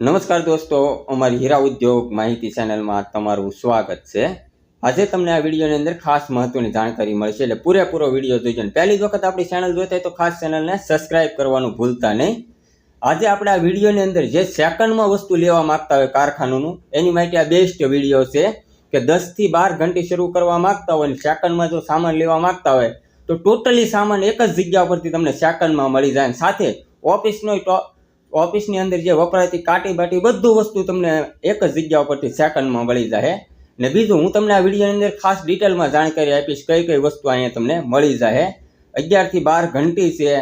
નમસ્કાર દોસ્તો, અમારી હીરા ઉદ્યોગ માહિતી ચેનલમાં તમારું સ્વાગત છે. આજે તમને આ વિડીયોની અંદર ખાસ મહત્વની જાણકારી મળશે એટલે પૂરેપૂરો વીડિયો જોઈજો પહેલી વખત આપણી ચેનલ જોતા તો ખાસ ચેનલને સબસ્ક્રાઇબ કરવાનું ભૂલતા નહીં. આજે આપણે આ વિડીયોની અંદર જે સેકન્ડમાં વસ્તુ લેવા માંગતા હોય કારખાનાનું, એની માટે આ બેસ્ટ વીડિયો છે કે દસથી બાર ઘંટી શરૂ કરવા માગતા હોય અને સેકન્ડમાં જો સામાન લેવા માગતા હોય તો ટોટલી સામાન એક જ જગ્યા પરથી તમને સેકન્ડમાં મળી જાય સાથે ઓફિસનો ઓફિસની અંદર જે વપરાતી કાટી બાટી બધું વસ્તુ તમને એક જ જગ્યા ઉપરથી સેકન્ડમાં મળી જાય. ને બીજું હું તમને આ વિડીયોની અંદર ખાસ ડિટેલમાં જાણકારી આપીશ કઈ કઈ વસ્તુ અહીંયા તમને મળી જાય. અગિયારથી બાર ઘંટી છે,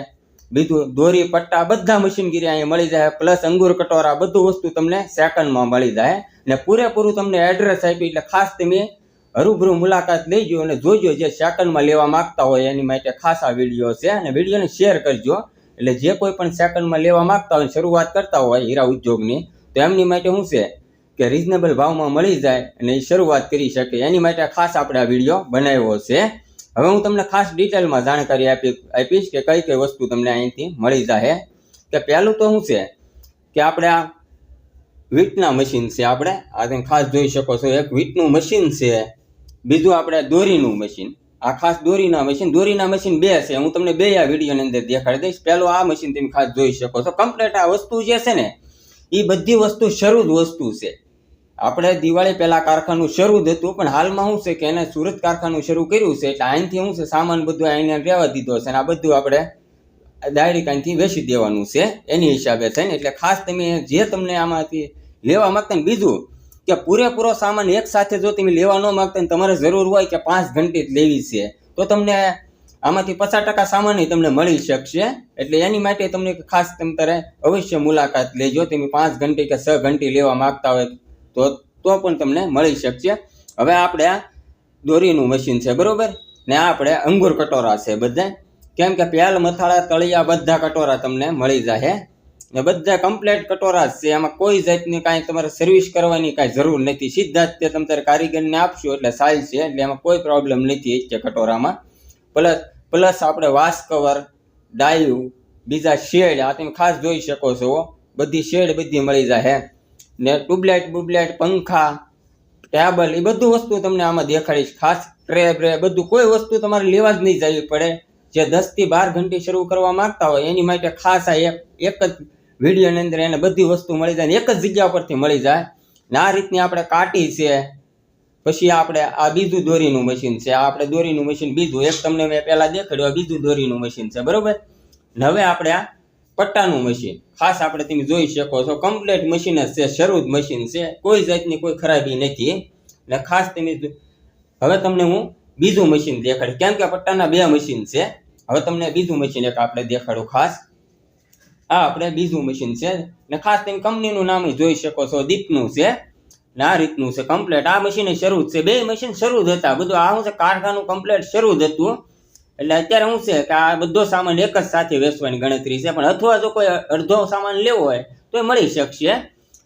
બીજું દોરી, પટ્ટા, બધા મશીનગીરી અહીંયા મળી જાય. પ્લસ અંગુર, કટોરા, બધું વસ્તુ તમને સેકન્ડમાં મળી જાય. ને પૂરેપૂરું તમને એડ્રેસ આપ્યું એટલે ખાસ તમે હરૂભરૂ મુલાકાત લેજો અને જોજો જે સેકન્ડમાં લેવા માંગતા હોય એની માટે ખાસ આ વીડિયો છે. અને વિડીયોને શેર કરજો. એટલે જે કોઈ પણ સેકન્ડમાં લેવા માગતા હોય, શરૂઆત કરતા હોય હીરા ઉદ્યોગની, તો એમની માટે શું છે કે રિઝનેબલ ભાવમાં મળી જાય અને એ શરૂઆત કરી શકે. એની માટે ખાસ આપણે આ વીડિયો બનાવ્યો છે. હવે હું તમને ખાસ ડિટેલમાં જાણકારી આપી, આપીશ કે કઈ કઈ વસ્તુ તમને અહીંથી મળી જાય કે પહેલું તો શું છે કે આપણે આ વીટના મશીન છે આપણે. આ તમે ખાસ જોઈ શકો છો, એક વીટનું મશીન છે. બીજું આપણે દોરીનું મશીન આ ખાસ દોરીના મશીન દોરીના મશીન બે છે. હું તમને બે આ વિડીયોની અંદર દેખાડી દઈશ. પહેલો આ મશીન તમે ખાસ જોઈ શકો છો. કમ્પ્લેટ આ વસ્તુ જે છે ને, એ બધી વસ્તુ શરૂ જ વસ્તુ છે. આપણે દિવાળી પહેલા કારખાનું શરૂ જ હતું, પણ હાલમાં શું છે કે એને સુરત કારખાનું શરૂ કર્યું છે, એટલે અહીંથી શું છે, સામાન બધું આઈને રહેવા દીધો છે અને આ બધું આપણે ડાયરેક્ટ અહીંથી વેચી દેવાનું છે. એની હિસાબે છે ને, એટલે ખાસ તમે જે તમને આમાંથી લેવા માગતા ને બીજું કે પૂરેપૂરો સામાન એક સાથે જો તમે લેવા ન માંગતા તમારે જરૂર હોય કે પાંચ ઘંટી જ લેવી છે, તો તમને આમાંથી પચાસ ટકા સામાન તમને મળી શકશે. એટલે એની માટે તમને ખાસ તમારે અવશ્ય મુલાકાત લેજો. તમે પાંચ ઘંટી કે છ ઘંટી લેવા માગતા હોય તો તો પણ તમને મળી શકશે. હવે આપણે દોરીનું મશીન છે, બરોબર? ને આપણે અંગુર કટોરા છે બધા કેમ કે પ્યાલ, મથાળા, તળિયા બધા કટોરા તમને મળી જાય ને બધા કમ્પ્લેટ કટોરા છે. એમાં કોઈ જાતની કાંઈ તમારે સર્વિસ કરવાની કાંઈ જરૂર નથી. સીધા જ તે તમે તારે કારીગરને આપશો એટલે સાલ છે. એટલે એમાં કોઈ પ્રોબ્લેમ નથી એ કટોરામાં. પ્લસ પ્લસ આપણે વાસ કવર ડાયું, બીજા શેડ, આ તમે ખાસ જોઈ શકો છો બધી શેડ બધી મળી જાય ને ટ્યુબલાઇટ બુબલાઇટ પંખા, ટેબલ, એ બધું વસ્તુ તમને આમાં દેખાડીશ. ખાસ ટ્રે બ્રે બધું કોઈ વસ્તુ તમારે લેવા જ નહીં જવી પડે. જે દસથી બાર ઘંટી શરૂ કરવા માંગતા હોય એની માટે ખાસ આ એક એક જ વિડીયોની અંદર એને બધી વસ્તુ મળી જાય એક જ જગ્યા પરથી મળી જાય. ને આ રીતની આપણે કાટી છે. પછી આપણે આ બીજું દોરીનું મશીન છે. આપણે દોરીનું મશીન બીજું. એક તમને મેં પહેલા દેખાડ્યું, આ બીજું દોરીનું મશીન છે. બરોબર? હવે આપણે આ પટ્ટાનું મશીન. ખાસ આપણે તમે જોઈ શકો છો કમ્પ્લીટ મશીન જ છે, શરૂ જ મશીન છે. કોઈ જાતની કોઈ ખરાબી નથી. ને ખાસ તમે હવે તમને હું બીજું મશીન દેખાડું. કેમ કે પટ્ટાના બે મશીન છે. હવે તમને બીજું મશીન એક આપણે દેખાડું ખાસ. આ આપણે બીજું મશીન છે. ને ખાસ કરીને કંપનીનું નામ જોઈ શકો છો. દીપનું છે. ને આ રીતનું છે કમ્પ્લેટ આ મશીન શરૂ છે. બે મશીન શરૂ જ હતા. બધું આ શું છે? કારખાનું કમ્પ્લેટ શરૂ જ હતું. એટલે અત્યારે શું છે કે આ બધો સામાન એક જ સાથે વેચવાની ગણતરી છે. પણ અથવા જો કોઈ અડધો સામાન લેવો હોય, તો એ મળી શકશે.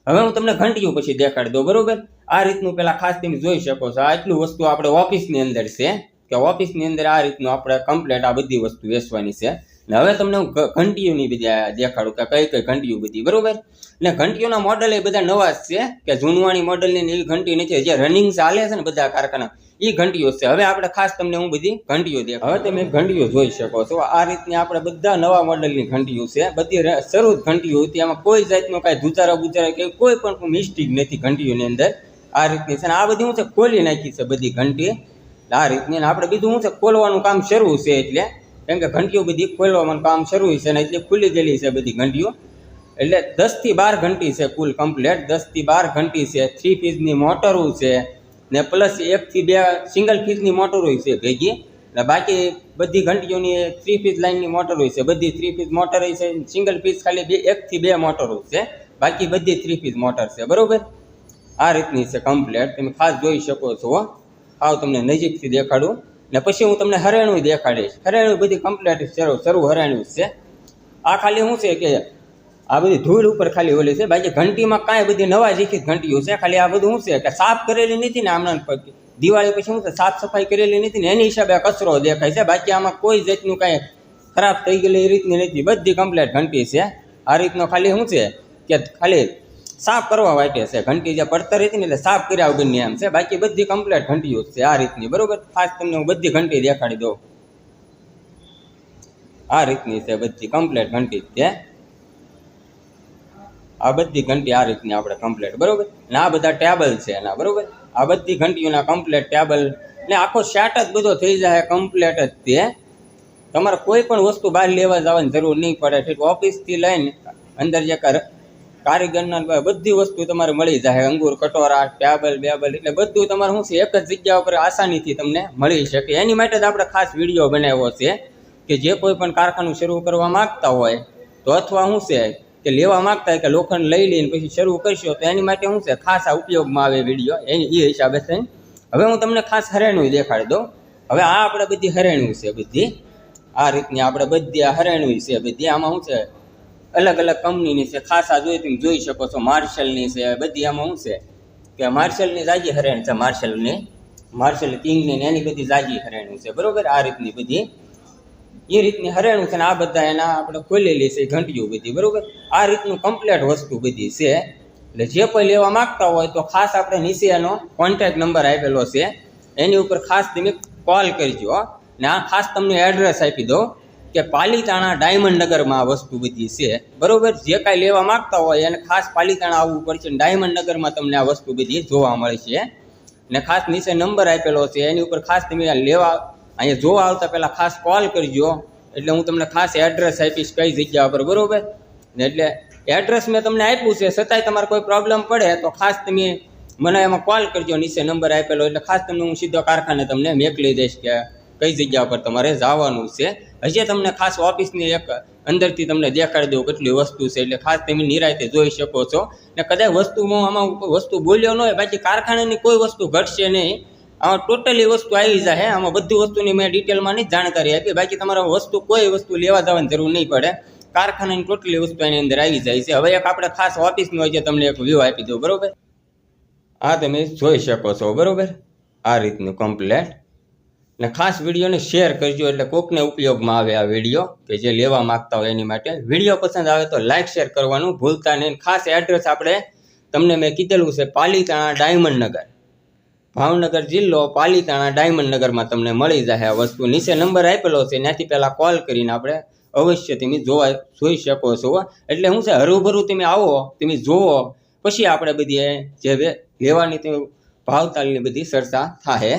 હવે હું તમને ઘંટીઓ પછી દેખાડી દઉં. બરોબર? આ રીતનું પેલા ખાસ તમે જોઈ શકો છો. આ એટલું વસ્તુ આપણે ઓફિસની અંદર છે. કે ઓફિસની અંદર આ રીતનું આપણે કમ્પ્લેટ આ બધી વસ્તુ વેચવાની છે. ને હવે તમને હું ઘંટીઓની બધી દેખાડું કે કઈ કઈ ઘંટીઓ બધી, બરોબર? ને ઘંટીઓના મોડલ એ બધા નવા જ છે, કે જૂનવાણી મોડલની એવી ઘંટી નથી જે રનિંગ ચાલે છે ને બધા કારખાના એ ઘંટીઓ છે. હવે આપણે ખાસ તમને હું બધી ઘંટીઓ દે હવે તમે ઘંટીઓ જોઈ શકો છો. આ રીતની આપણે બધા નવા મોડલની ઘંટીઓ છે. બધી શરૂ ઘંટીઓ હતી. એમાં કોઈ જાતનો કાંઈ ધુચારા બુચારા કે કોઈ પણ મિસ્ટેક નથી ઘંટીઓની અંદર. આ રીતની છે ને આ બધી હું છે ખોલી નાખી છે બધી ઘંટી. આ રીતની આપણે બીજું શું છે ખોલવાનું કામ શરૂ છે એટલે કેમ કે ઘંટીઓ બધી ખોલવાનું કામ શરૂ છે ને એટલે ખુલી ગયેલી છે બધી ઘંટીઓ. એટલે દસથી બાર ઘંટી છે કુલ કમ્પ્લેટ દસથી બાર ઘંટી છે. થ્રી ફીઝની મોટરો છે. ને પ્લસ એકથી બે સિંગલ ફીઝની મોટરો છે ભેગી. ને બાકી બધી ઘંટીઓની થ્રી ફીઝ લાઇનની મોટરો છે. બધી થ્રી ફીઝ મોટર છે. સિંગલ ફીઝ ખાલી બે એકથી બે મોટરો છે. બાકી બધી થ્રી ફીઝ મોટર છે. બરોબર? આ રીતની છે કમ્પ્લેટ તમે ખાસ જોઈ શકો છો. આવ તમને નજીકથી દેખાડું. ને પછી હું તમને હરેણું દેખાડીશ. હરેણું બધી કમ્પ્લેટ શરૂ હરેણું જ છે. આ ખાલી શું છે કે આ બધી ધૂળ ઉપર ખાલી ઓલી છે. બાકી ઘંટીમાં કાંઈ બધી નવા શીખી ઘંટીઓ છે. ખાલી આ બધું શું છે કે સાફ કરેલી નથી ને આમના દિવાળી પછી શું છે? સાફ સફાઈ કરેલી નથી ને એની હિસાબે કચરો દેખાય છે. બાકી આમાં કોઈ જાતનું કાંઈ ખરાબ થઈ ગયેલી એ રીતની નથી. બધી કમ્પ્લેટ ઘંટી છે. આ રીતનો ખાલી શું છે કે ખાલી સાફ કરવા માટે છે. ઘંટી જે પડતર હતી ને એટલે સાફ કર્યા વગરની એમ છે. બાકી બધી કમ્પ્લેટ ઘંટીઓ છે આ રીતની. બરોબર? ખાસ તમને હું બધી ઘંટી દેખાડી દઉં. આ રીતની છે બધી કમ્પ્લેટ ઘંટી છે. આ બધી ઘંટી આ રીતની આપણે કમ્પ્લેટ બરોબર? ને આ બધા ટેબલ છે એના. બરોબર? આ બધી ઘંટીઓના કમ્પ્લેટ ટેબલ. ને આખો સેટ જ બધો થઈ જાય કમ્પ્લેટ જ તે તમારે કોઈ પણ વસ્તુ બહાર લેવા જવાની જરૂર નહીં પડે. ઓફિસથી લઈને અંદર જે કારીગરના બધી વસ્તુ તમારે મળી જાય. અંગૂર, કટોરા ટેબલ બેબલ એટલે બધું તમારે શું છે, એક જ જગ્યા ઉપર આસાનીથી તમને મળી શકે. એની માટે જ આપણે ખાસ વીડિયો બનાવ્યો છે કે જે કોઈ પણ કારખાનું શરૂ કરવા માગતા હોય, તો અથવા શું છે કે લેવા માંગતા હોય કે લોખંડ લઈ લઈને પછી શરૂ કરશો, તો એની માટે શું છે, ખાસ આ ઉપયોગમાં આવે વીડિયો. એની, એ હિસાબે થઈને હવે હું તમને ખાસ હરેણું દેખાડી દઉં. હવે આ આપણે બધી હરેણું છે બધી. આ રીતની આપણે બધી આ હરેણું છે બધી. આમાં શું છે અલગ અલગ કંપનીની છે, ખાસ આ જોઈ તમે જોઈ શકો છો, માર્શલની છે, બધી આમાં શું છે કે માર્શલની જાજી હરેણ છે, માર્શલની, માર્શલ કિંગની એની બધી જાજી હરેણું છે, બરોબર? આ રીતની બધી, એ રીતની હરેણું છે ને આ બધા એના આપણે ખોલેલી છે ઘંટીઓ બધી, બરોબર? આ રીતનું કમ્પ્લેટ વસ્તુ બધી છે, એટલે જે કોઈ લેવા માંગતા હોય તો ખાસ આપણે નીચે એનો કોન્ટેક્ટ નંબર આપેલો છે, એની ઉપર ખાસ તમે કોલ કરજો ને આ ખાસ તમને એડ્રેસ આપી દો કે પાલીતાણા ડાયમંડ નગરમાં આ વસ્તુ બધી છે. બરોબર? જે કાંઈ લેવા માંગતા હોય એને ખાસ પાલીતાણા આવવું પડશે ડાયમંડ નગરમાં તમને આ વસ્તુ બધી જોવા મળશે. ને ખાસ નીચે નંબર આપેલો છે. એની ઉપર ખાસ તમે લેવા, અહીંયા જોવા આવતા પહેલાં ખાસ કોલ કરજો. એટલે હું તમને ખાસ એડ્રેસ આપીશ કઈ જગ્યા પર, બરોબર? ને એટલે એડ્રેસ મેં તમને આપ્યું છે. છતાંય તમારે કોઈ પ્રોબ્લેમ પડે તો ખાસ તમે મને એમાં કોલ કરજો. નીચે નંબર આપેલો. એટલે ખાસ તમને હું સીધો કારખાને તમને મેકલી દઈશ કે કઈ જગ્યા પર તમારે જવાનું છે? હજી તમને ખાસ ઓફિસની એક અંદરથી તમને દેખાડી દઉં કેટલી વસ્તુ છે. એટલે ખાસ તમે નિરાયતે જોઈ શકો છો. ને કદાચ વસ્તુમાં આમાં વસ્તુ બોલ્યો ન હોય, બાકી કારખાનાની કોઈ વસ્તુ ઘટશે નહીં. આમાં ટોટલી વસ્તુ આવી જાય આમાં બધી વસ્તુની મેં ડિટેલમાં નહીં જાણકારી આપી. બાકી તમારે વસ્તુ કોઈ વસ્તુ લેવા જવાની જરૂર નહીં પડે. કારખાનાની ટોટલી વસ્તુ એની અંદર આવી જાય છે. હવે એક આપણે ખાસ ઓફિસનો છે તમને એક વ્યૂ આપી દઉં, બરાબર? આ તમે જોઈ શકો છો, બરાબર? આ રીતનું કમ્પ્લેટ ને ખાસ વિડીયોને શેર કરજો એટલે કોકને ઉપયોગમાં આવે આ વીડિયો કે જે લેવા માગતા હોય એની માટે. વીડિયો પસંદ આવે તો લાઇક શેર કરવાનું ભૂલતા નહીં. ખાસ એડ્રેસ આપણે તમને મેં કીધેલું છે પાલીતાણા ડાયમંડ નગર. ભાવનગર જિલ્લો પાલીતાણા ડાયમંડ નગરમાં તમને મળી જાય આ વસ્તુ. નીચે નંબર આપેલો છે. ત્યાંથી પહેલાં કોલ કરીને આપણે અવશ્ય તમે જોવા જોઈ શકો છો. એટલે શું છે હરુભરું તમે આવો, તમે જોવો પછી આપણે બધી જે લેવાની તે ભાવતાલની બધી ચર્ચા થાય